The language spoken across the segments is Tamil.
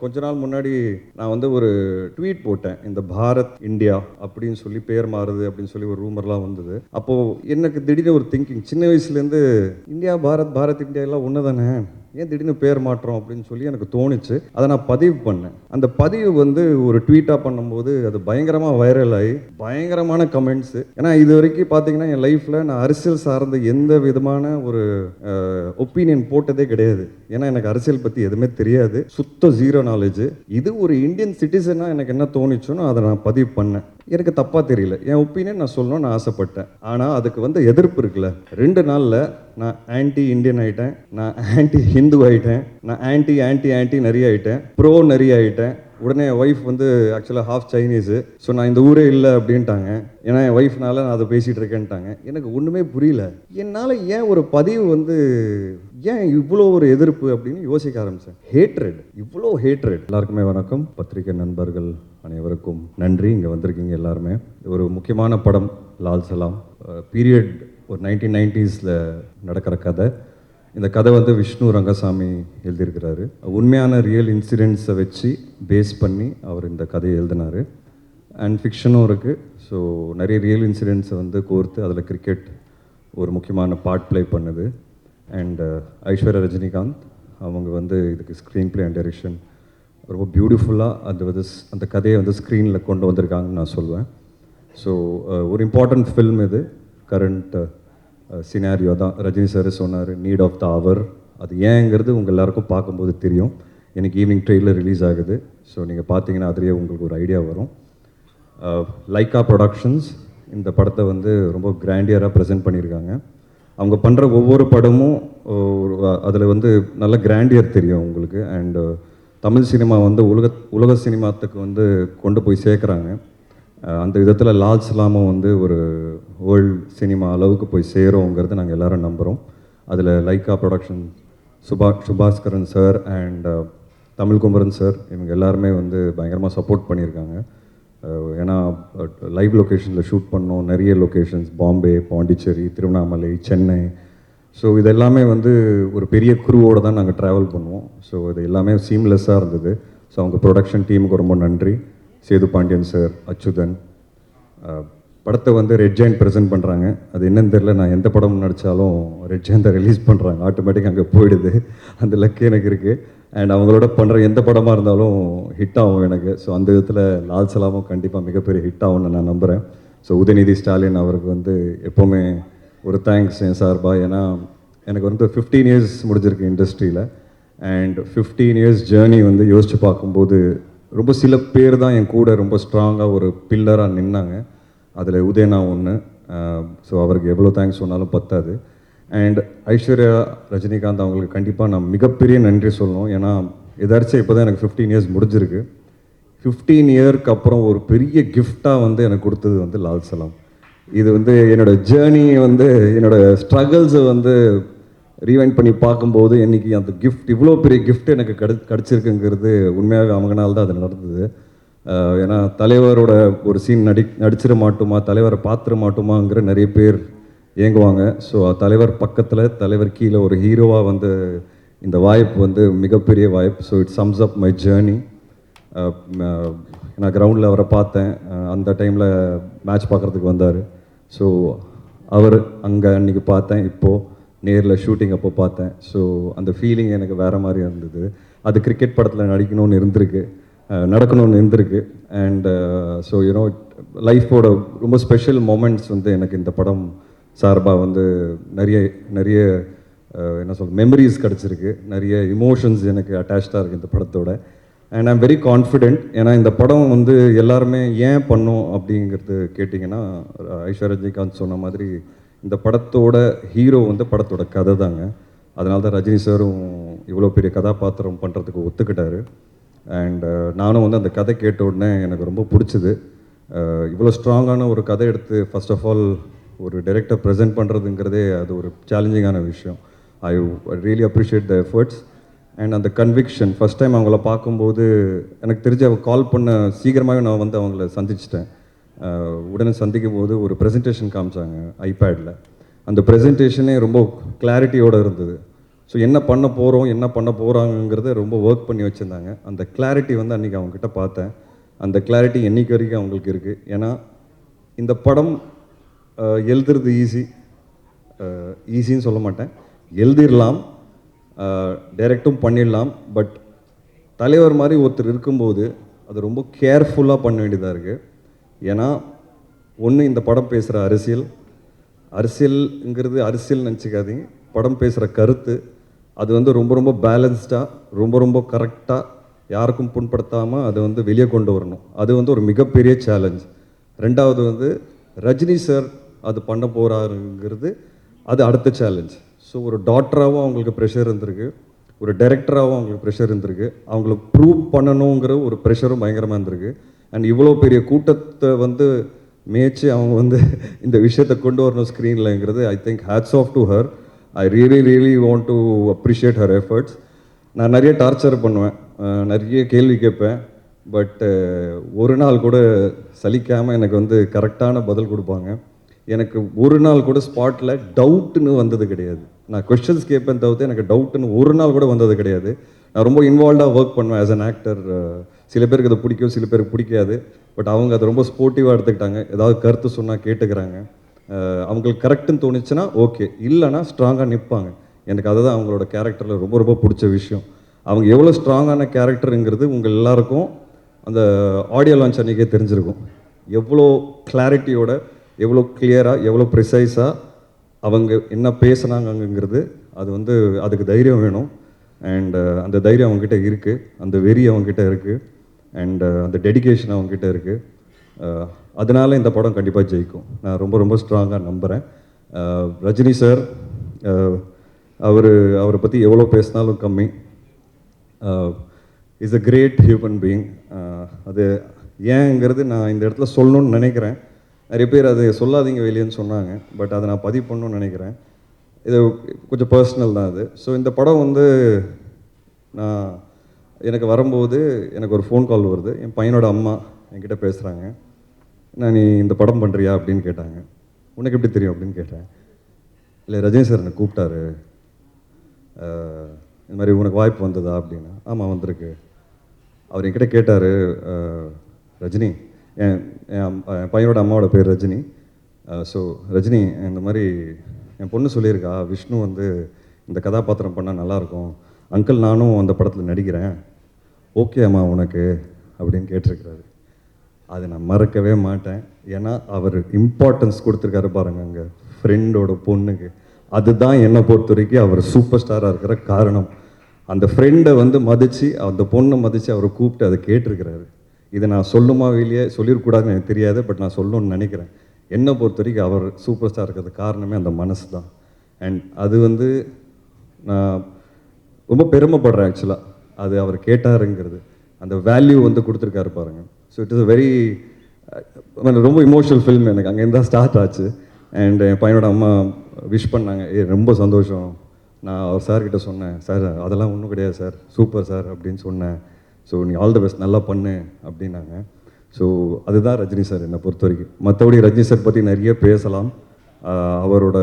கொஞ்ச நாள் முன்னாடி நான் வந்து ஒரு ட்வீட் போட்டேன் இந்த பாரத் இந்தியா அப்படின்னு சொல்லி பேர் மாறுது அப்படின்னு சொல்லி ஒரு ரூமர்லாம் வந்தது. அப்போது எனக்கு திடீர்னு ஒரு திங்கிங் சின்ன வயசுலேருந்து இந்தியா பாரத் பாரத் இந்தியா எல்லாம் ஒன்று தானே ஏன் திடீர்னு பேர் மாற்றம் அப்படின்னு சொல்லி எனக்கு தோணுச்சு. அதை நான் பதிவு பண்ணேன். அந்த பதிவு வந்து ஒரு ட்வீட்டாக பண்ணும்போது அது பயங்கரமாக வைரல் ஆகி பயங்கரமான கமெண்ட்ஸு ஏன்னா இது வரைக்கும் பார்த்தீங்கன்னா என் லைஃப்பில் நான் அரசியல் சார்ந்த எந்த விதமான ஒரு ஒப்பீனியன் போட்டதே கிடையாது. ஏன்னா எனக்கு அரசியல் பற்றி எதுவுமே தெரியாது. சுத்த ஜீரோ நாலேஜ் இது ஒரு இந்தியன் சிட்டிசனாக எனக்கு என்ன தோணுச்சுனோ அதை நான் பதிவு பண்ணேன். எனக்கு தப்பாக தெரியல. என் ஒப்பீனியன் நான் சொல்லணும்னு நான் ஆசைப்பட்டேன். ஆனால் அதுக்கு வந்து எதிர்ப்பு இருக்குல்ல. ரெண்டு நாளில் நான் ஆன்டி இந்தியன் ஆகிட்டேன் நான் ஆன்டி ஹிந்து ஆகிட்டேன் நான் ஆன்டி ஆன்டி ஆன்டி நிறைய ஆகிட்டேன் ப்ரோ நிறைய ஆகிட்டேன் உடனே என் ஒய்ஃப் வந்து ஆக்சுவலாக ஹாஃப் சைனீஸு ஸோ நான் இந்த ஊரே இல்லை அப்படின்ட்டாங்க. ஏன்னா என் ஒய்ஃப்னால நான் அதை பேசிகிட்டு இருக்கேன்ட்டாங்க. எனக்கு ஒன்றுமே புரியல. என்னால் ஏன் ஒரு பதிவு வந்து ஏன் இவ்வளோ ஒரு எதிர்ப்பு அப்படின்னு யோசிக்க ஆரம்பித்தேன் ஹேட்ரட் இவ்வளோ ஹேட்ரட் எல்லாருக்குமே வணக்கம். பத்திரிகை நண்பர்கள் அனைவருக்கும் நன்றி. இங்கே வந்திருக்கீங்க எல்லாருமே. ஒரு முக்கியமான படம் லால் சலாம். பீரியட் ஒரு நைன்டீன் நைன்டிஸில் நடக்கிற கதை. இந்த கதை வந்து விஷ்ணு ரங்கசாமி எழுதியிருக்கிறாரு. உண்மையான ரியல் இன்சிடென்ட்ஸை வச்சு பேஸ் பண்ணி அவர் இந்த கதையை எழுதினார். அண்ட் ஃபிக்ஷனும் இருக்குது ஸோ நிறைய ரியல் இன்சிடென்ட்ஸை வந்து கோர்த்து அதில் கிரிக்கெட் ஒரு முக்கியமான பார்ட் ப்ளே பண்ணுது. அண்ட் ஐஸ்வர்யா ரஜினிகாந்த் அவங்க வந்து இதுக்கு ஸ்க்ரீன் ப்ளே அண்ட் டைரக்ஷன் ரொம்ப பியூட்டிஃபுல்லாக அந்த வந்து அந்த கதையை வந்து ஸ்க்ரீனில் கொண்டு வந்திருக்காங்கன்னு நான் சொல்லுவேன் ஸோ ஒரு இம்பார்ட்டண்ட் ஃபில்ம் இது. கரண்ட் சினாரியோ தான். ரஜினி சார் சொன்னார் நீட் ஆஃப் த அவர் அது ஏங்கிறது உங்கள் எல்லாருக்கும் பார்க்கும்போது தெரியும். எனக்கு ஈவினிங் ட்ரெயிலர் ரிலீஸ் ஆகுது. ஸோ நீங்கள் பார்த்தீங்கன்னா அதுலேயே உங்களுக்கு ஒரு ஐடியா வரும். லைக்கா ப்ரொடக்ஷன்ஸ் இந்த படத்தை வந்து ரொம்ப கிராண்டியராக ப்ரெசென்ட் பண்ணியிருக்காங்க. அவங்க பண்ணுற ஒவ்வொரு படமும் அதில் வந்து நல்ல கிராண்டியர் தெரியும் உங்களுக்கு. அண்டு தமிழ் சினிமா வந்து உலக உலக சினிமாத்துக்கு வந்து கொண்டு போய் சேர்க்குறாங்க. அந்த விதத்தில் லால் சலாமும் வந்து ஒரு வேர்ல்டு சினிமா அளவுக்கு போய் சேரும்ங்கிறது நாங்கள் எல்லோரும் நம்புகிறோம் அதில் Lyca production Subha Subaskaran sir and Tamil Kumaran sir இவங்க எல்லாருமே வந்து பயங்கரமாக சப்போர்ட் பண்ணியிருக்காங்க. ஏன்னா லைவ் லொக்கேஷனில் ஷூட் பண்ணோம். நிறைய லொக்கேஷன்ஸ் பாம்பே பாண்டிச்சேரி திருவண்ணாமலை சென்னை ஸோ இது எல்லாமே வந்து ஒரு பெரிய குருவோடு தான் நாங்கள் ட்ராவல் பண்ணுவோம். ஸோ இது எல்லாமே சீம்லெஸ்ஸாக இருந்தது. ஸோ அவங்க ப்ரொடக்ஷன் டீமுக்கு ரொம்ப நன்றி. சேது பாண்டியன் சார் அச்சுதன். படத்தை வந்து ரெட் ஜெயின் ப்ரெசென்ட் பண்ணுறாங்க அது என்னன்னு தெரியல. நான் எந்த படம் நடித்தாலும் ரெட் ஜெயின் தான் ரிலீஸ் பண்ணுறாங்க ஆட்டோமேட்டிக் அங்கே போயிடுது. அந்த லக்கு எனக்கு இருக்குது அண்ட் அவங்களோட பண்ணுற எந்த படமாக இருந்தாலும் ஹிட் ஆகும் எனக்கு. ஸோ அந்த விதத்தில் லால் சலாமும் கண்டிப்பாக மிகப்பெரிய ஹிட் ஆகும்னு நான் நம்புகிறேன் ஸோ உதயநிதி ஸ்டாலின் அவருக்கு வந்து எப்போவுமே ஒரு தேங்க்ஸ் என் சார்பா. ஏன்னா எனக்கு வந்து ஃபிஃப்டீன் இயர்ஸ் முடிஞ்சிருக்கு இண்டஸ்ட்ரியில் அண்ட் ஃபிஃப்டீன் இயர்ஸ் ஜேர்னி வந்து யோசித்து பார்க்கும்போது ரொம்ப சில பேர் தான் என் கூட ரொம்ப ஸ்ட்ராங்காக ஒரு பில்லராக நின்னாங்க. அதில் உதயனா ஒன்று ஸோ அவருக்கு எவ்வளோ தேங்க்ஸ் சொன்னாலும் பத்தாது. அண்ட் ஐஸ்வர்யா ரஜினிகாந்த் அவங்களுக்கு கண்டிப்பாக நான் மிகப்பெரிய நன்றி சொல்லணும். ஏன்னா எதாச்சும் இப்போ தான் எனக்கு ஃபிஃப்டீன் இயர்ஸ் முடிஞ்சிருக்கு. ஃபிஃப்டீன் இயர்க்கு அப்புறம் ஒரு பெரிய கிஃப்டாக வந்து எனக்கு கொடுத்தது வந்து லால் சலாம். இது வந்து என்னோட ஜேர்னி வந்து என்னோட ஸ்ட்ரகிள்ஸை வந்து ரீவைண்ட் பண்ணி பார்க்கும்போது இன்றைக்கி அந்த கிஃப்ட் இவ்வளோ பெரிய கிஃப்ட் எனக்கு கிடை கிடச்சிருக்குங்கிறது உண்மையாகவே அவங்கனால தான் அது நடந்தது. ஏன்னா தலைவரோட ஒரு சீன் நடி நடிச்சிட மாட்டோமா தலைவரை பார்த்துட மாட்டோமாங்கிற நிறைய பேர் இயங்குவாங்க. ஸோ தலைவர் பக்கத்தில் தலைவர் கீழே ஒரு ஹீரோவாக வந்து இந்த வாய்ப்பு வந்து மிகப்பெரிய வாய்ப்பு. So it sums up my journey நான் கிரவுண்டில் அவரை பார்த்தேன். அந்த டைமில் மேட்ச் பார்க்குறதுக்கு வந்தார். ஸோ அவர் அங்கே அன்றைக்கி பார்த்தேன். இப்போது நேரில் ஷூட்டிங் அப்போ பார்த்தேன். ஸோ அந்த ஃபீலிங் எனக்கு வேறு மாதிரி இருந்தது. அது கிரிக்கெட் படத்தில் நடிக்கணும்னு இருந்திருக்கு. நடக்கணும்னு இருந்திருக்கு. அண்ட் ஸோ யூனோ லைஃபோட ரொம்ப ஸ்பெஷல் மூமெண்ட்ஸ் வந்து எனக்கு இந்த படம் சார்பாக வந்து நிறைய நிறைய என்ன சொல் மெமரிஸ் கிடச்சிருக்கு. நிறைய இமோஷன்ஸ் எனக்கு அட்டாச்சாக இருக்குது இந்த படத்தோட. அண்ட் ஐம் வெரி கான்ஃபிடென்ட் ஏன்னா இந்த படம் வந்து எல்லாருமே ஏன் பண்ணோம் அப்படிங்கிறது கேட்டிங்கன்னா ஐஸ்வர்யா ரஜினிகாந்த் சொன்ன மாதிரி இந்த படத்தோட ஹீரோ வந்து படத்தோட கதை தாங்க. அதனால தான் ரஜினி சாரும் இவ்வளோ பெரிய கதாபாத்திரம் பண்ணுறதுக்கு ஒத்துக்கிட்டார். அண்ட் uh, நானும் வந்து அந்த கதை கேட்ட உடனே எனக்கு ரொம்ப பிடிச்சிது. Uh, இவ்வளோ ஸ்ட்ராங்கான ஒரு கதை எடுத்து ஃபர்ஸ்ட் ஆஃப் ஆல் ஒரு டைரக்டர் ப்ரெசென்ட் பண்ணுறதுங்கிறதே அது ஒரு சேலஞ்சிங்கான விஷயம். I really appreciate the efforts and அந்த கன்விக்ஷன் ஃபஸ்ட் டைம் அவங்கள பார்க்கும்போது எனக்கு தெரிஞ்சு அவங்க கால் பண்ண சீக்கிரமாகவே நான் வந்து அவங்கள சந்திச்சிட்டேன். உடனே சந்திக்கும் போது ஒரு ப்ரெசன்டேஷன் காமிச்சாங்க ஐபேடில் அந்த ப்ரெசன்டேஷனே ரொம்ப கிளாரிட்டியோடு இருந்தது. ஸோ என்ன பண்ண போகிறோம் என்ன பண்ண போகிறாங்கங்கிறத ரொம்ப ஒர்க் பண்ணி வச்சுருந்தாங்க. அந்த கிளாரிட்டி வந்து அன்றைக்கி அவங்கக்கிட்ட பார்த்தேன். அந்த கிளாரிட்டி என்றைக்கு வரைக்கும் அவங்களுக்கு இருக்குது ஏன்னா இந்த படம் எழுதுறது ஈஸி ஈஸின்னு சொல்ல மாட்டேன். எழுதிடலாம் டைரக்டும் பண்ணிடலாம். பட் தலைவர் மாதிரி ஒருத்தர் இருக்கும்போது அது ரொம்ப கேர்ஃபுல்லாக பண்ண வேண்டியதாக இருக்குது ஏன்னா ஒன்று இந்த படம் பேசுகிற அரசியல். அரசியல்ங்கிறது அரசியல் நினச்சிக்காதீங்க. படம் பேசுகிற கருத்து. அது வந்து ரொம்ப ரொம்ப பேலன்ஸ்டாக ரொம்ப ரொம்ப கரெக்டாக யாருக்கும் புண்படுத்தாமல் அதை வந்து வெளியே கொண்டு வரணும். அது வந்து ஒரு மிகப்பெரிய சேலஞ்ச் ரெண்டாவது வந்து ரஜினி சார் அது பண்ண போகிறாருங்கிறது அது அடுத்த சேலஞ்ச் ஸோ ஒரு டாக்டராகவும் அவங்களுக்கு ப்ரெஷர் இருந்திருக்கு. ஒரு டைரக்டராகவும் அவங்களுக்கு ப்ரெஷர் இருந்திருக்கு. அவங்கள ப்ரூவ் பண்ணணுங்கிற ஒரு ப்ரெஷரும் பயங்கரமாக இருந்திருக்கு. அண்ட் இவ்வளோ பெரிய கூட்டத்தை வந்து மேய்ச்சி அவங்க வந்து இந்த விஷயத்தை கொண்டு வரணும் ஸ்க்ரீன்லங்கிறது I think hats off to her I really really want to appreciate her efforts நான் நிறைய டார்ச்சர் பண்ணுவேன். நிறைய கேள்வி கேட்பேன். பட் ஒரு நாள் கூட சலிக்காமல் எனக்கு வந்து கரெக்டான பதில் கொடுப்பாங்க. எனக்கு ஒரு நாள் கூட ஸ்பாட்டில் டவுட்னு வந்தது கிடையாது. நான் கொஸ்டின்ஸ் கேட்பேன் தவிர்த்து எனக்கு டவுட்டுன்னு ஒரு நாள் கூட வந்தது கிடையாது. நான் ரொம்ப இன்வால்வ்டாக ஒர்க் பண்ணுவேன் ஆஸ் அன் ஆக்டர் சில பேருக்கு அதை பிடிக்கும் சில பேருக்கு பிடிக்காது. பட் அவங்க அதை ரொம்ப ஸ்போர்ட்டிவாக எடுத்துக்கிட்டாங்க. ஏதாவது கருத்து சொன்னால் கேட்டுக்கிறாங்க. அவங்களுக்கு கரெக்டுன்னு தோணுச்சுன்னா ஓகே இல்லைன்னா ஸ்ட்ராங்காக நிற்பாங்க எனக்கு அதுதான் அவங்களோட கேரக்டரில் ரொம்ப ரொம்ப பிடிச்ச விஷயம். அவங்க எவ்வளோ ஸ்ட்ராங்கான கேரக்டருங்கிறது உங்கள் எல்லாருக்கும் அந்த ஆடியோ லான்ச் அன்றைக்கே தெரிஞ்சிருக்கும். எவ்வளோ கிளாரிட்டியோட எவ்வளோ கிளியராக எவ்வளோ ப்ரிசைஸாக அவங்க என்ன பேசுனாங்கங்கிறது அது வந்து அதுக்கு தைரியம் வேணும். அண்டு uh, அந்த தைரியம் அவங்ககிட்ட இருக்குது அந்த வெறி அவங்ககிட்ட இருக்குது அண்டு uh, அந்த டெடிகேஷன் அவங்ககிட்ட இருக்குது uh, அதனால இந்த படம் கண்டிப்பாக ஜெயிக்கும். நான் ரொம்ப ரொம்ப ஸ்ட்ராங்காக நம்புகிறேன் ரஜினி சார் அவர் அவரை பற்றி எவ்வளோ பேசினாலும் கம்மி. Is a great human being அது ஏங்கிறது நான் இந்த இடத்துல சொல்லணும்னு நினைக்கிறேன். நிறைய பேர் அது சொல்லாதீங்க வெளியேன்னு சொன்னாங்க. பட் அதை நான் பதிவு பண்ணணும்னு நினைக்கிறேன். இது கொஞ்சம் பர்சனல் தான் அது. ஸோ இந்த படம் வந்து நான் எனக்கு வரும்போது எனக்கு ஒரு ஃபோன் கால் வருது. என் பையனோட அம்மா என்கிட்ட பேசுகிறாங்க நான் நீ இந்த படம் பண்ணுறியா அப்படின்னு கேட்டாங்க. உனக்கு எப்படி தெரியும்? அப்படின்னு கேட்டேன். இல்லை ரஜினி சார் என்னை கூப்பிட்டாரு. இந்த மாதிரி உனக்கு வாய்ப்பு வந்ததா? அப்படின்னா. ஆமாம் வந்திருக்கு. அவர் என்கிட்ட கேட்டார் ரஜினி என் என் அம்- என் பையனோட அம்மாவோட பேர் ரஜினி. ஸோ ரஜினி இந்த மாதிரி என் பொண்ணு சொல்லியிருக்கா விஷ்ணு வந்து இந்த கதாபாத்திரம் பண்ணால் நல்லாயிருக்கும். அங்கிள் நானும் அந்த படத்தில் நடிக்கிறேன். ஓகே அம்மா உனக்கு அப்படின்னு கேட்டிருக்கிறாரு. அதை நான் மறக்கவே மாட்டேன். ஏன்னா அவர் இம்பார்ட்டன்ஸ் கொடுத்துருக்காரு பாருங்க அங்கே. ஃப்ரெண்டோட பொண்ணுக்கு. அதுதான் என்னை பொறுத்த வரைக்கும் அவர் சூப்பர் ஸ்டாராக இருக்கிற காரணம். அந்த ஃப்ரெண்டை வந்து மதித்து அந்த பொண்ணை மதித்து அவரை கூப்பிட்டு அதை கேட்டிருக்கிறாரு. இதை நான் சொல்லுமா வெளியே சொல்லிடக்கூடாதுன்னு எனக்கு தெரியாது பட் நான் சொல்லணும்னு நினைக்கிறேன். என்னை பொறுத்த வரைக்கும் அவர் சூப்பர் ஸ்டார் இருக்கிறது காரணமே அந்த மனசு தான் அண்ட் அது வந்து நான் ரொம்ப பெருமைப்படுறேன் ஆக்சுவலாக அது அவர் கேட்டாருங்கிறது. அந்த வேல்யூ வந்து கொடுத்துருக்காரு பாருங்க. So it is a very ரொம்ப இமோஷனல் ஃபில்ம் எனக்கு. அங்கேருந்து தான் ஸ்டார்ட் ஆச்சு. அண்ட் என் பையனோட அம்மா விஷ் பண்ணாங்க. ஏ ரொம்ப சந்தோஷம். நான் அவர் சார்கிட்ட சொன்னேன் சார் அதெல்லாம் ஒன்றும் கிடையாது சார் சூப்பர் சார் அப்படின்னு சொன்னேன். ஸோ நீ ஆல் த பெஸ்ட் நல்லா பண்ணு அப்படின்னாங்க. ஸோ அதுதான் ரஜினி சார் என்னை பொறுத்த வரைக்கும் மற்றபடி ரஜினி சார் பற்றி நிறைய பேசலாம். அவரோட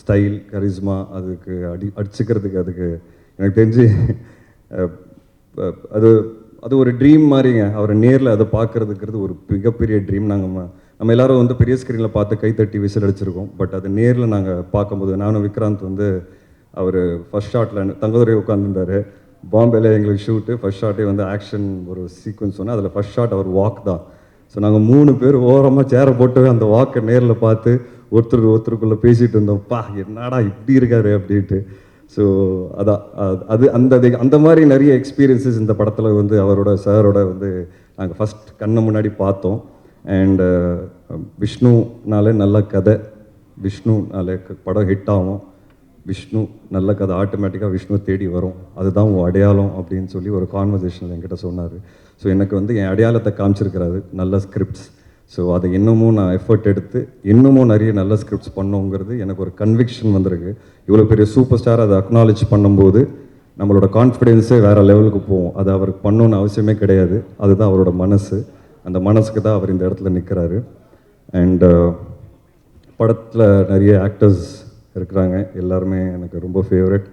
ஸ்டைல் கரிஸ்மா அதுக்கு அடி அடிச்சுக்கிறதுக்கு அதுக்கு எனக்கு தெரிஞ்சு அது அது ஒரு ட்ரீம் மாதிரிங்க. அவரை நேரில் அதை பார்க்கறதுங்கிறது ஒரு மிகப்பெரிய ட்ரீம் நாங்கள் நம்ம எல்லாரும் வந்து பெரிய ஸ்க்ரீனில் பார்த்து கைத்தட்டி விசில் அடிச்சிருக்கோம். பட் அது நேரில் நாங்கள் பார்க்கும்போது நானும் விக்ராந்த் வந்து அவர் ஃபஸ்ட் ஷாட்டில் தங்கதுரை உட்காந்துருந்தாரு பாம்பேல எங்களுக்கு ஷூட்டு ஃபர்ஸ்ட் ஷாட்டே வந்து ஆக்ஷன் ஒரு சீக்வன்ஸ் சொன்னால் அதில் ஃபஸ்ட் ஷாட் அவர் வாக் தான். ஸோ நாங்கள் மூணு பேர் ஓரமாக சேரை போட்டு அந்த வாக்கை நேரில் பார்த்து ஒருத்தர் ஒருத்தருக்குள்ளே பேசிகிட்டு இருந்தோம். பா என்னடா இப்படி இருக்காரு அப்படின்ட்டு. ஸோ அதான் அது- அது அந்த இது- அந்த மாதிரி நிறைய எக்ஸ்பீரியன்சஸ் இந்த படத்தில் வந்து அவரோட சாரோட வந்து நாங்கள் ஃபஸ்ட் கண்ணை முன்னாடி பார்த்தோம். அண்டு விஷ்ணுனாலே நல்ல கதை. விஷ்ணுனாலே க- படம் ஹிட் ஆகும். விஷ்ணு நல்ல கதை ஆட்டோமேட்டிக்காக விஷ்ணு தேடி வரும். அதுதான் உன் அடையாளம் அப்படின்னு சொல்லி ஒரு கான்வர்சேஷனில் என்கிட்ட சொன்னார். ஸோ எனக்கு வந்து என் அடையாளத்தை காமிச்சிருக்கிறாரு நல்ல ஸ்கிரிப்ட்ஸ் ஸோ அதை இன்னமும் நான் எஃபர்ட் எடுத்து இன்னமும் நிறைய நல்ல ஸ்கிரிப்ட்ஸ் பண்ணோங்கிறது எனக்கு ஒரு கன்விக்ஷன் வந்திருக்கு. இவ்வளோ பெரிய சூப்பர் ஸ்டார் அதை அக்னாலேஜ் பண்ணும்போது நம்மளோட கான்ஃபிடென்ஸே வேறு லெவலுக்கு போகும். அது அவருக்கு பண்ணணும்னு அவசியமே கிடையாது. அதுதான் அவரோட மனசு. அந்த மனசுக்கு தான் அவர் இந்த இடத்துல நிற்கிறாரு அண்ட் படத்தில் நிறைய ஆக்டர்ஸ் இருக்கிறாங்க. எல்லாருமே எனக்கு ரொம்ப ஃபேவரட்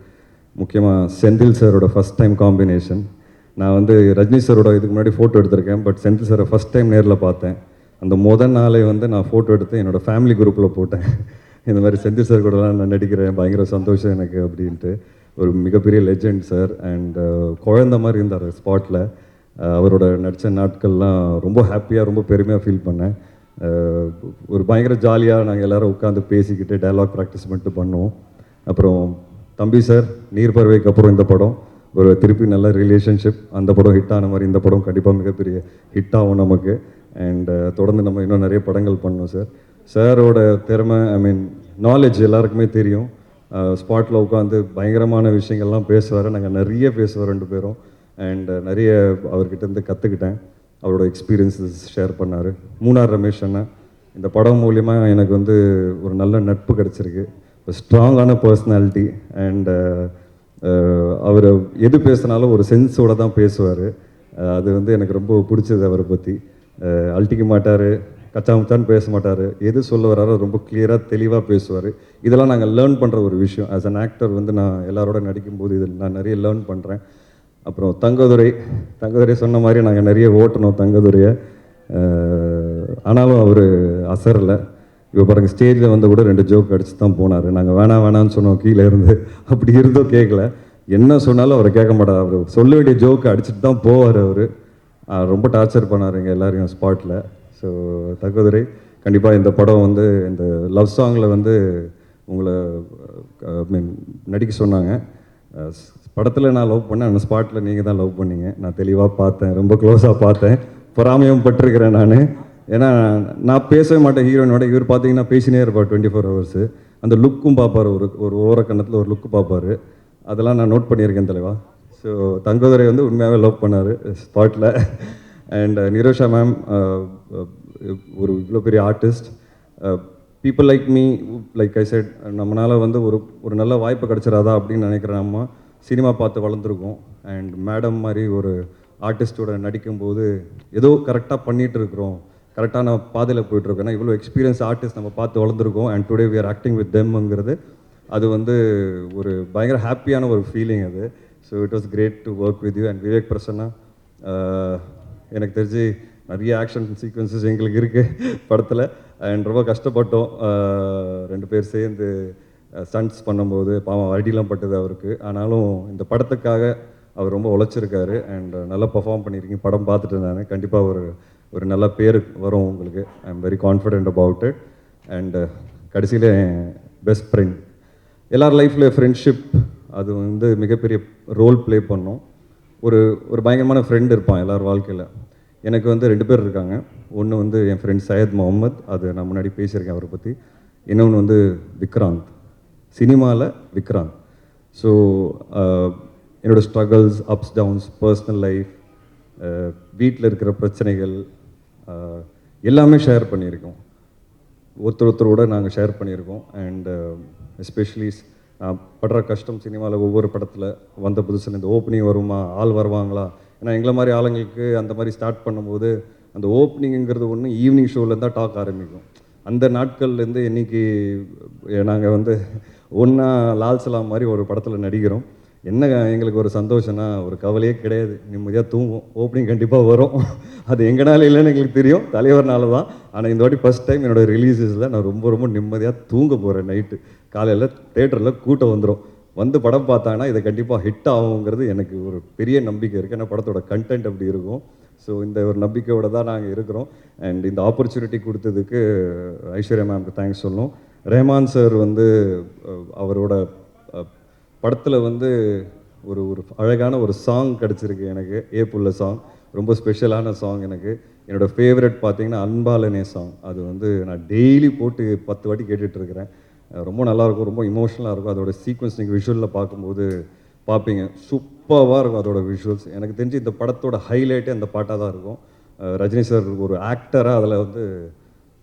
முக்கியமாக செந்தில் சாரோட ஃபஸ்ட் டைம் காம்பினேஷன் நான் வந்து ரஜினி சாரோட இதுக்கு முன்னாடி ஃபோட்டோ எடுத்திருக்கேன். பட் செந்தில் சாரை ஃபஸ்ட் டைம் நேரில் பார்த்தேன். அந்த முதல் நாளே வந்து நான் ஃபோட்டோ எடுத்து என்னோட ஃபேமிலி குரூப்பில் போட்டேன். இந்த மாதிரி செந்தில் சார் கூடலாம் நான் நடிக்கிறேன். பயங்கர சந்தோஷம் எனக்கு அப்படின்ட்டு. ஒரு மிகப்பெரிய லெஜெண்ட் சார் அண்ட் குழந்த மாதிரி இருந்தார் ஸ்பாட்டில் அவரோட நடித்த நாட்கள்லாம் ரொம்ப ஹாப்பியாக ரொம்ப பெருமையாக ஃபீல் பண்ணேன். ஒரு பயங்கர ஜாலியாக நாங்கள் எல்லோரும் உட்காந்து பேசிக்கிட்டு டயலாக் ப்ராக்டிஸ் பண்ணிட்டு பண்ணுவோம் அப்புறம் தம்பி சார் நீர் பறவைக்கு அப்புறம் இந்த படம். ஒரு திருப்பி நல்ல ரிலேஷன்ஷிப் அந்த படம் ஹிட் ஆன மாதிரி இந்த படம் கண்டிப்பாக மிகப்பெரிய ஹிட் ஆகும் நமக்கு. அண்ட் தொடர்ந்து நம்ம இன்னும் நிறைய படங்கள் பண்ணோம் சார் சாரோட திறமை ஐ மீன் நாலேஜ் எல்லாருக்குமே தெரியும். ஸ்பாட்டில் உட்காந்து பயங்கரமான விஷயங்கள்லாம் பேசுவார். நாங்கள் நிறைய பேசுவோம் ரெண்டு பேரும். அண்ட் நிறைய அவர்கிட்ட இருந்து கற்றுக்கிட்டேன் அவரோட எக்ஸ்பீரியன்ஸஸ் ஷேர் பண்ணார். மூணார் ரமேஷ் அண்ணா இந்த படம் மூலிமா எனக்கு வந்து ஒரு நல்ல நட்பு கிடச்சிருக்கு. ஒரு ஸ்ட்ராங்கான பர்சனாலிட்டி அண்ட் அவர் எது பேசினாலும் ஒரு சென்ஸோட தான் பேசுவார். Uh, அது வந்து எனக்கு ரொம்ப பிடிச்சது அவரை பற்றி uh, அழட்டிக்க மாட்டார் கச்சாமுச்சான்னு பேச மாட்டார். எது சொல்ல வராரோ ரொம்ப கிளியராக தெளிவாக பேசுவார். இதெல்லாம் நாங்கள் லேர்ன் பண்ணுற ஒரு விஷயம். ஆஸ் அன் ஆக்டர் வந்து நான் எல்லாரோட நடிக்கும்போது இதில் நான் நிறைய லேர்ன் பண்ணுறேன் அப்புறம் தங்கதுரை தங்கதுரை சொன்ன மாதிரி நாங்கள் நிறைய ஓட்டணும் தங்கதுரையை. ஆனாலும் அவர் அசரலை. இப்போ பாருங்க ஸ்டேஜில் வந்து கூட ரெண்டு ஜோக் அடிச்சு தான் போனார். நாங்கள் வேணாம் வேணாம்னு சொன்னோம் கீழே இருந்து. அப்படி இருந்தோ கேட்கல என்ன சொன்னாலும் அவர் கேட்க மாட்டார். அவர் சொல்ல வேண்டிய ஜோக்கு அடிச்சுட்டு தான் போவார் அவர். ரொம்ப டார்ச்சர் பண்ணார் எங்கள் எல்லாரையும் ஸ்பாட்டில் ஸோ தகுதுரை கண்டிப்பாக இந்த படம் வந்து இந்த லவ் சாங்கில் வந்து உங்களை ஐ மீன் நடிக்க சொன்னாங்க. படத்தில் நான் லவ் பண்ணேன் அந்த ஸ்பாட்டில் நீங்கள் தான் லவ் பண்ணீங்க. நான் தெளிவாக பார்த்தேன் ரொம்ப க்ளோஸாக பார்த்தேன். பொறாமையும் பட்டிருக்கிறேன் நான். ஏன்னா நான் பேசவே மாட்டேன் ஹீரோயினோட இவர் பார்த்தீங்கன்னா பேசினே இருப்பார் டுவெண்ட்டி ஃபோர் ஹவர்ஸு அந்த லுக்கும் பார்ப்பார் ஒரு ஒரு ஓரக்கண்ணத்தில் ஒரு லுக்கு பார்ப்பார். அதெல்லாம் நான் நோட் பண்ணியிருக்கேன் தலைவா. ஸோ தங்கோதரை வந்து உண்மையாகவே லவ் பண்ணார் ஸ்பாட்டில் and uh, Nirosha ma'am uh, uh, ஒரு இவ்வளோ பெரிய artist people like me like I said நம்மளால் வந்து ஒரு ஒரு நல்ல வாய்ப்பு கிடச்சிடாதா அப்படின்னு நினைக்கிறேன் நம்ம சினிமா பார்த்து வளர்ந்துருக்கோம். அண்ட் மேடம் மாதிரி ஒரு ஆர்டிஸ்டோட நடிக்கும்போது ஏதோ கரெக்டாக பண்ணிகிட்டு இருக்கிறோம். கரெக்டான பாதையில் போயிட்டுருக்கோம் ஏன்னா இவ்வளோ எக்ஸ்பீரியன்ஸ் ஆர்டிஸ்ட் நம்ம பார்த்து வளர்ந்துருக்கோம். And today we are acting with தெம்ங்கிறது அது வந்து ஒரு பயங்கர ஹாப்பியான ஒரு ஃபீலிங் அது. So it was great to work with you and Vivek Prasanna எனக்கு தெரிஞ்சு நிறைய ஆக்ஷன் சீக்வன்சஸ் எங்களுக்கு இருக்குது படத்தில். அண்ட் ரொம்ப கஷ்டப்பட்டோம். Uh, ரெண்டு பேர் சேர்ந்து ஸ்டண்ட்ஸ் பண்ணும்போது பாவம் அடிலாம் பட்டது அவருக்கு. ஆனாலும் இந்த படத்துக்காக அவர் ரொம்ப உழைச்சிருக்காரு. அண்ட் நல்லா பர்ஃபார்ம் பண்ணியிருக்கீங்க படம் பார்த்துட்டு நான் கண்டிப்பாக ஒரு ஒரு நல்ல பேர் வரும் உங்களுக்கு. I am very confident about it and கடைசியில் பெஸ்ட் ஃப்ரெண்ட் எல்லார் லைஃப்பில் ஃப்ரெண்ட்ஷிப் அது வந்து மிகப்பெரிய ரோல் ப்ளே பண்ணும். ஒரு ஒரு பயங்கரமான ஃப்ரெண்ட் இருப்பான் எல்லார் வாழ்க்கையில். எனக்கு வந்து ரெண்டு பேர் இருக்காங்க. ஒன்று வந்து என் ஃப்ரெண்ட் சையத் முகமது அது நான் முன்னாடி பேசியிருக்கேன் அவரை பற்றி இன்னொன்று வந்து விக்ராந்த். சினிமாவில் விற்கிறாங்க ஸோ uh, என்னோட struggles ups downs personal life வீட்டில் இருக்கிற பிரச்சனைகள் uh, எல்லாமே ஷேர் பண்ணியிருக்கோம். ஒருத்தர் ஒருத்தரோட நாங்கள் ஷேர் பண்ணியிருக்கோம் அண்ட் எஸ்பெஷலி uh, நான் படுற கஷ்டம் சினிமாவில் ஒவ்வொரு படத்தில் வந்த புதுசில் இந்த ஓப்பனிங் வருமா ஆள் வருவாங்களா? ஏன்னா எங்களை மாதிரி ஆளுங்களுக்கு அந்த மாதிரி ஸ்டார்ட் பண்ணும்போது அந்த ஓப்பனிங்கிறது ஒன்று ஈவினிங் ஷோவில் தான் டாக் ஆரம்பிக்கும். அந்த நாட்கள்லேருந்து இன்னைக்கு நாங்கள் வந்து ஒன்றா லால் சலாம் மாதிரி ஒரு படத்தில் நடிக்கிறோம். என்ன எங்களுக்கு ஒரு சந்தோஷம்னா ஒரு கவலையே கிடையாது. நிம்மதியாக தூங்கும் ஓப்பனிங் கண்டிப்பாக வரும். அது எங்கனால இல்லைன்னு எங்களுக்கு தெரியும். தலைவர்னால தான். ஆனால் இந்த வாட்டி ஃபஸ்ட் டைம் என்னோட ரிலீஸஸில் நான் ரொம்ப ரொம்ப நிம்மதியாக தூங்க போகிறேன் நைட்டு காலையில் தேட்டரில் கூட்டம் வந்துடும் வந்து படம் பார்த்தாங்கன்னா இதை கண்டிப்பாக ஹிட் ஆகுங்கிறது எனக்கு ஒரு பெரிய நம்பிக்கை இருக்குது ஏன்னா படத்தோட கண்டென்ட் அப்படி இருக்கும். ஸோ இந்த ஒரு நம்பிக்கையோடு தான் நாங்கள் இருக்கிறோம். அண்ட் இந்த ஆப்பர்ச்சுனிட்டி கொடுத்ததுக்கு ஐஸ்வர்யா மேம்க்கு தேங்க்ஸ் சொல்லணும். ரேமான் சார் வந்து அவரோட படத்தில் வந்து ஒரு ஒரு அழகான ஒரு சாங் கிடச்சிருக்கு எனக்கு. ஏப்புள்ள சாங் ரொம்ப ஸ்பெஷலான சாங் எனக்கு. என்னோட ஃபேவரட் பார்த்தீங்கன்னா அன்பாலனே சாங் அது வந்து நான் டெய்லி போட்டு பத்து வாட்டி கேட்டுட்ருக்கிறேன். ரொம்ப நல்லாயிருக்கும் ரொம்ப இமோஷனலாக இருக்கும். அதோட சீக்வன்ஸ் நீங்கள் விஷுவலில் பார்க்கும்போது பார்ப்பீங்க. சூப்பராக இருக்கும் அதோட விஷுவல்ஸ் எனக்கு தெரிஞ்சு இந்த படத்தோட ஹைலைட்டே அந்த பாட்டாக தான் இருக்கும். ரஜினி சார் ஒரு ஆக்டராக அதில் வந்து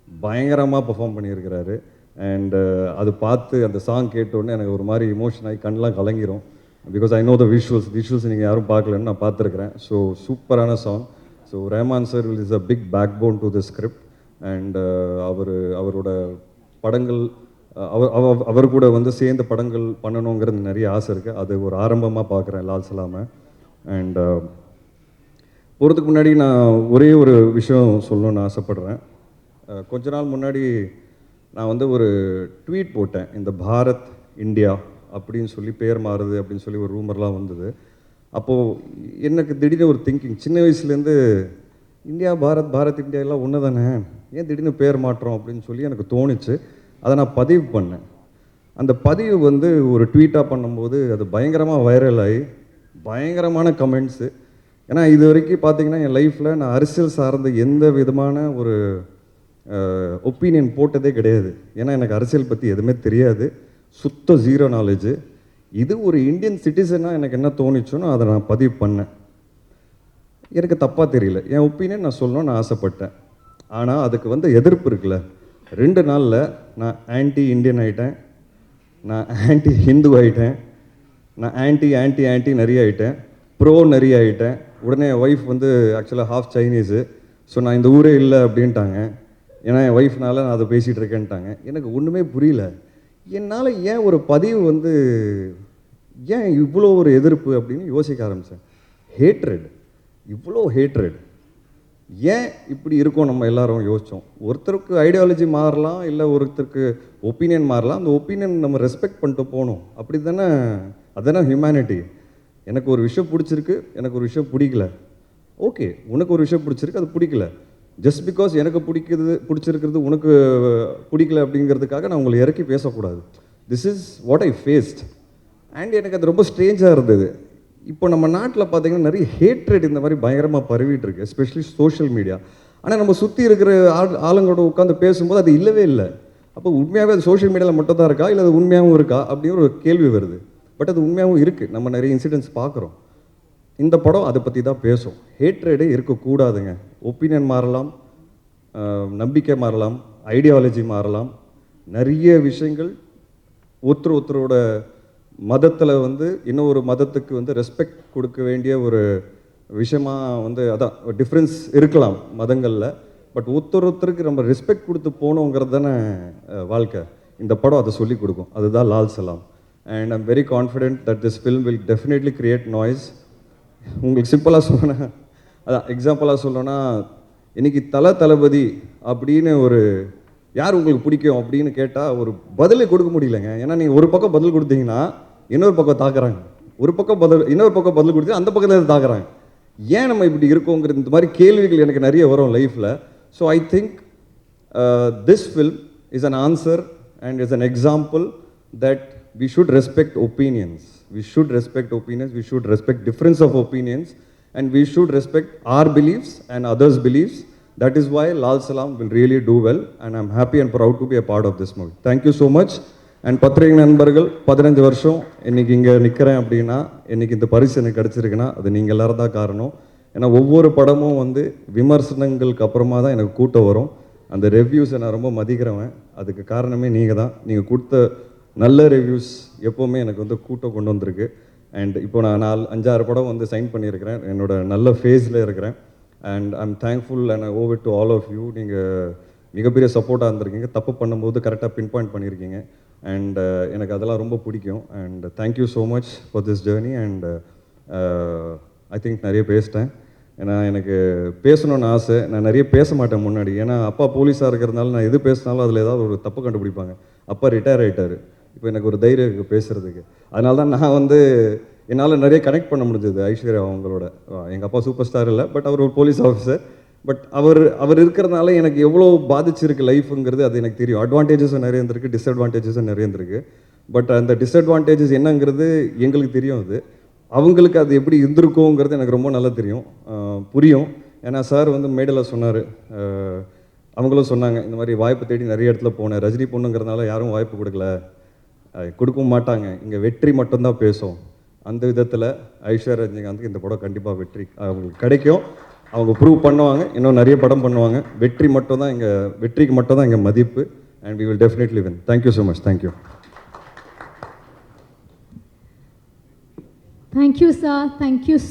பயங்கரமாக பெர்ஃபார்ம் பண்ணியிருக்கிறாரு. அண்ட் uh, அது பார்த்து அந்த சாங் கேட்டோடனே எனக்கு ஒரு மாதிரி இமோஷன் ஆகி கண்ணெலாம் கலங்கிரும். Because I know the visuals visuals நீங்கள் யாரும் பார்க்கலன்னு நான் பார்த்துருக்குறேன். ஸோ சூப்பரான song so Raman sir is a big backbone to the script and அவர் அவரோட படங்கள் அவர் அவ- அவர் கூட வந்து சேர்ந்து படங்கள் பண்ணணுங்கிறது நிறைய ஆசை இருக்குது அது ஒரு ஆரம்பமாக பார்க்குறேன் லால் சலாமை. அண்ட் uh, போகிறதுக்கு முன்னாடி நான் ஒரே ஒரு விஷயம் சொல்லணும்னு ஆசைப்பட்றேன். கொஞ்ச நாள் முன்னாடி நான் வந்து ஒரு ட்வீட் போட்டேன் இந்த பாரத் இந்தியா அப்படின்னு சொல்லி பேர் மாறுது அப்படின்னு சொல்லி ஒரு ரூமர்லாம் வந்தது. அப்போது எனக்கு திடீர்னு ஒரு திங்கிங் சின்ன வயசுலேருந்து இந்தியா பாரத் பாரத் இந்தியா எல்லாம் ஒன்று தானே? ஏன் திடீர்னு பேர் மாற்றோம் அப்படின்னு சொல்லி எனக்கு தோணுச்சு. அதை நான் பதிவு பண்ணேன். அந்த பதிவு வந்து ஒரு ட்வீட்டாக பண்ணும்போது அது பயங்கரமாக வைரல் ஆகி பயங்கரமான கமெண்ட்ஸு ஏன்னா இது வரைக்கும் பார்த்தீங்கன்னா என் லைஃப்பில் நான் அரசியல் சார்ந்த எந்த விதமான ஒரு ஒப்பீனியன் போட்டதே கிடையாது. ஏன்னா எனக்கு அரசியல் பற்றி எதுவுமே தெரியாது. சுத்த ஜீரோ நாலேஜு இது ஒரு இந்தியன் சிட்டிசனாக எனக்கு என்ன தோணுச்சுன்னு அதை நான் பதிவு பண்ணேன். எனக்கு தப்பாக தெரியல. என் ஒப்பீனியன் நான் சொல்லணும்னு நான் ஆசைப்பட்டேன். ஆனால் அதுக்கு வந்து எதிர்ப்பு இருக்குல்ல. ரெண்டு நாளில் நான் ஆன்டி இந்தியன் ஆகிட்டேன் நான் ஆன்டி ஹிந்து ஆகிட்டேன் நான் ஆன்டி ஆன்டி ஆன்டி நிறைய ஆகிட்டேன் ப்ரோ நிறைய ஆகிட்டேன் உடனே என் ஒய்ஃப் வந்து ஆக்சுவலாக ஹாஃப் சைனீஸு ஸோ நான் இந்த ஊரே இல்லை அப்படின்ட்டாங்க. ஏன்னா என் ஒய்ஃப்னால நான் அதை பேசிகிட்டு இருக்கேன்ட்டாங்க. எனக்கு ஒன்றுமே புரியல. என்னால் ஏன் ஒரு பதிவு வந்து ஏன் இவ்வளோ ஒரு எதிர்ப்பு அப்படின்னு யோசிக்க ஆரம்பித்தேன் ஹேட்ரட் இவ்வளோ ஹேட்ரட் ஏன் இப்படி இருக்கோம் நம்ம எல்லாரும் யோசித்தோம் ஒருத்தருக்கு ஐடியாலஜி மாறலாம் இல்லை ஒருத்தருக்கு ஒப்பீனியன் மாறலாம். அந்த ஒப்பீனியன் நம்ம ரெஸ்பெக்ட் பண்ணிட்டு போகணும். அப்படி தானே அதுதானே ஹியூமனிட்டி எனக்கு ஒரு விஷயம் பிடிச்சிருக்கு எனக்கு ஒரு விஷயம் பிடிக்கல. ஓகே உனக்கு ஒரு விஷயம் பிடிச்சிருக்கு அது பிடிக்கல. ஜஸ்ட் பிகாஸ் எனக்கு பிடிக்கிறது பிடிச்சிருக்கிறது உனக்கு பிடிக்கல அப்படிங்கிறதுக்காக நான் உங்களை இறக்கி பேசக்கூடாது. This is what I faced and எனக்கு அது ரொம்ப ஸ்ட்ரேஞ்சாக இருந்தது. இப்போ நம்ம நாட்டில் பார்த்தீங்கன்னா நிறைய ஹேட்ரேட் இந்த மாதிரி பயங்கரமாக பரவிட்டு இருக்கு எஸ்பெஷலி சோஷியல் மீடியா ஆனால் நம்ம சுற்றி இருக்கிற ஆள் ஆளுங்களோட உட்காந்து பேசும்போது அது இல்லவே இல்லை. அப்போ உண்மையாகவே அது சோஷியல் மீடியாவில் மட்டும் தான் இருக்கா? இல்லை அது உண்மையாகவும் இருக்கா? அப்படின்னு ஒரு கேள்வி வருது. பட் அது உண்மையாகவும் இருக்குது நம்ம நிறைய இன்சிடென்ட்ஸ் பார்க்குறோம் இந்த படம் அதை பற்றி தான் பேசும். ஹேட்ரேடே இருக்கக்கூடாதுங்க. ஒப்பீனியன் மாறலாம் நம்பிக்கை மாறலாம் ஐடியாலஜி மாறலாம். நிறைய விஷயங்கள் ஒருத்தர் ஒருத்தரோட மதத்தில் வந்து இன்னொரு மதத்துக்கு வந்து ரெஸ்பெக்ட் கொடுக்க வேண்டிய ஒரு விஷயமாக வந்து அதான் டிஃப்ரென்ஸ் இருக்கலாம் மதங்களில். பட் ஒருத்தர் ஒருத்தருக்கு நம்ம ரெஸ்பெக்ட் கொடுத்து போனோங்கிறது தானே வாழ்க்கை. இந்த படம் அதை சொல்லி கொடுக்கும். அதுதான் Lal Salaam. And I'm very confident that this film will definitely create noise உங்களுக்கு சிம்பிளாக சொன்னேன் அதான் எக்ஸாம்பிளாக சொல்லணும்னா இன்றைக்கி தல தளபதி அப்படின்னு ஒரு யார் உங்களுக்கு பிடிக்கும் அப்படின்னு கேட்டால் ஒரு பதிலே கொடுக்க முடியலங்க. ஏன்னா நீங்கள் ஒரு பக்கம் பதில் கொடுத்தீங்கன்னா இன்னொரு பக்கம் தாக்குறாங்க. ஒரு பக்கம் பதில் இன்னொரு பக்கம் பதில் கொடுத்து அந்த பக்கத்தில் இருந்து தாக்குறாங்க. ஏன் நம்ம இப்படி இருக்கோங்கிற இந்த மாதிரி கேள்விகள் எனக்கு நிறைய வரும் லைஃப்பில் so I think this film is an answer and is an example that we should respect opinions we should respect opinions we should respect difference of opinions and we should respect our beliefs and others' beliefs. That is why Lal Salam will really do well, and I'm happy and proud to be a part of this movie. Thank you so much. And பத்திரிகை நண்பர்கள் பதினஞ்சு வருஷம் இன்னைக்கு இங்கே நிற்கிறேன் அப்படின்னா இன்னைக்கு இந்த பரிசு எனக்கு கிடச்சிருக்குன்னா அது நீங்கள் எல்லாரும் தான் காரணம் ஏன்னா ஒவ்வொரு படமும் வந்து விமர்சனங்களுக்கு அப்புறமா தான் எனக்கு கூட்டம் வரும் அந்த ரெவ்யூஸை நான் ரொம்ப மதிக்கிறவன் அதுக்கு காரணமே நீங்கள் தான் நீங்கள் கொடுத்த நல்ல ரிவ்யூஸ் எப்போவுமே எனக்கு வந்து கூட்டம் கொண்டு வந்திருக்கு அண்ட் இப்போ நான் நாலு அஞ்சாறு படம் வந்து சைன் பண்ணியிருக்கிறேன். என்னோட நல்ல ஃபேஸில் இருக்கிறேன். And I'm thankful and I over to all of you நீங்கள் மிகப்பெரிய சப்போர்ட்டாக இருந்திருக்கீங்க. தப்பு பண்ணும்போது கரெக்டாக பின் பாயிண்ட் பண்ணியிருக்கீங்க. அண்ட் uh, எனக்கு அதெல்லாம் ரொம்ப பிடிக்கும். And thank you so much for this journey and I think நிறைய பேசிட்டேன். ஏன்னா எனக்கு பேசணும்னு ஆசை. நான் நிறைய பேச மாட்டேன் முன்னாடி. ஏன்னா அப்பா போலீஸாக இருக்கிறதுனால நான் எது பேசினாலும் அதில் ஏதாவது ஒரு தப்பு கண்டுபிடிப்பாங்க. அப்பா ரிட்டையர் ஆகிட்டார் இப்போ எனக்கு ஒரு தைரியம் இருக்குது பேசுகிறதுக்கு அதனால தான் நான் வந்து என்னால் நிறைய கனெக்ட் பண்ண முடிஞ்சது ஐஸ்வர்யா அவங்களோட. எங்கள் அப்பா சூப்பர் ஸ்டார் இல்லை பட் அவர் ஒரு போலீஸ் ஆஃபீஸர் பட் அவர் அவர் இருக்கிறதுனால எனக்கு எவ்வளோ பாதிச்சிருக்கு லைஃப்புங்கிறது அது எனக்கு தெரியும். அட்வான்டேஜஸும் நிறைய இருந்திருக்கு டிஸ்அட்வான்டேஜஸும் நிறைய இருந்திருக்கு. பட் அந்த டிஸ்அட்வான்டேஜஸ் என்னங்கிறது எங்களுக்கு தெரியும் அது. அவங்களுக்கு அது எப்படி இருந்திருக்குங்கிறது எனக்கு ரொம்ப நல்லா தெரியும். புரியும். ஏன்னா சார் வந்து மேடலில் சொன்னார். அவங்களும் சொன்னாங்க இந்த மாதிரி வாய்ப்பு தேடி நிறைய இடத்துல போனேன். ரஜினி பொண்ணுங்கிறதுனால யாரும் வாய்ப்பு கொடுக்கல. கொடுக்கவும் மாட்டாங்க. இங்கே வெற்றி மட்டும்தான் பேசும். அந்த விதத்தில் ஐஸ்வர்யா ரஜினிகாந்த்க்கு இந்த படம் கண்டிப்பாக வெற்றி அவங்களுக்கு கிடைக்கும். அவங்க ப்ரூவ் பண்ணுவாங்க. இன்னும் நிறைய படம் பண்ணுவாங்க. வெற்றி மட்டும் தான் இங்கே வெற்றிக்கு மட்டும் தான் இங்கே மதிப்பு. And we will definitely win thank you so much thank you thank you sir thank you so